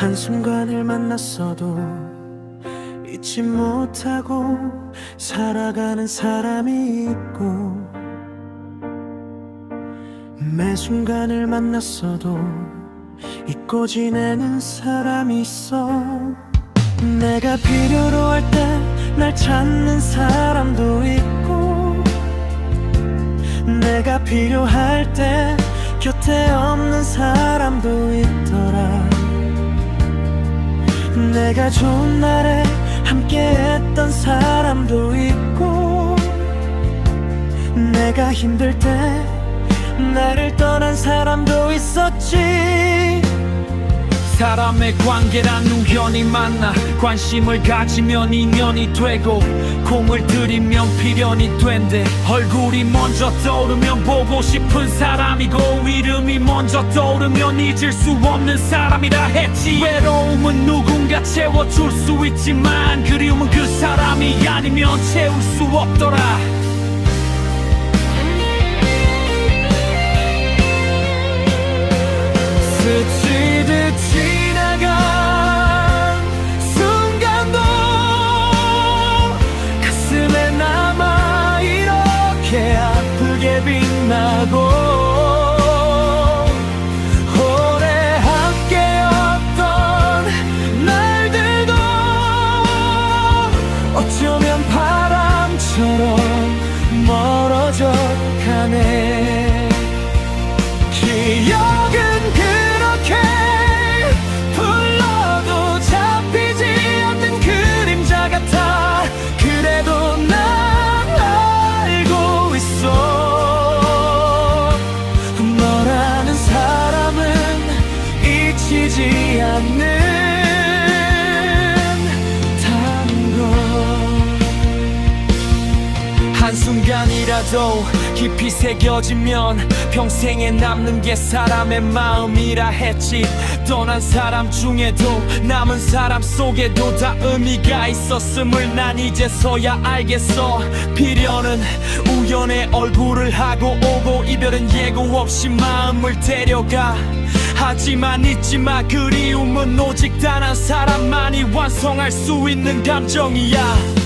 한순간을 만났어도 잊지 못하고 살아가는 사람이 있고 매 순간을 만났어도 잊고 지내는 사람이 있어. 내가 필요로 할 때 날 찾는 사람도 있고 내가 필요할 때 곁에 없는 사람도 있더라 내가 좋은 날에 함께 했던 사람도 있고 내가 힘들 때 나를 떠난 사람도 있었지 사람의 관계란 우연히 만나 관심을 가지면 인연이 되고 공을 들이면 필연이 된대. 얼굴이 먼저 떠오르면 보고 싶은 사람이고 이름이 먼저 떠오르면 잊을 수 없는 사람이라 했지. 외로움은 누군가 채워줄 수 있지만 그리움은 그 사람이 아니면 채울 수 없더라 어쩌면 바람처럼 멀어져 가네. 기억은 그렇게 불러도 잡히지 않는 그림자 같아. 그래도 난 알고 있어. 너라는 사람은 잊히지 않는다는 한순간이라도 깊이 새겨지면 평생에 남는 게 사람의 마음이라 했지. 떠난 사람 중에도 남은 사람 속에도 다 의미가 있었음을 난 이제서야 알겠어. 필연은 우연의 얼굴을 하고 오고 이별은 예고 없이 마음을 데려가. 하지만 잊지 마 그리움은 오직 단 한 사람만이 완성할 수 있는 감정이야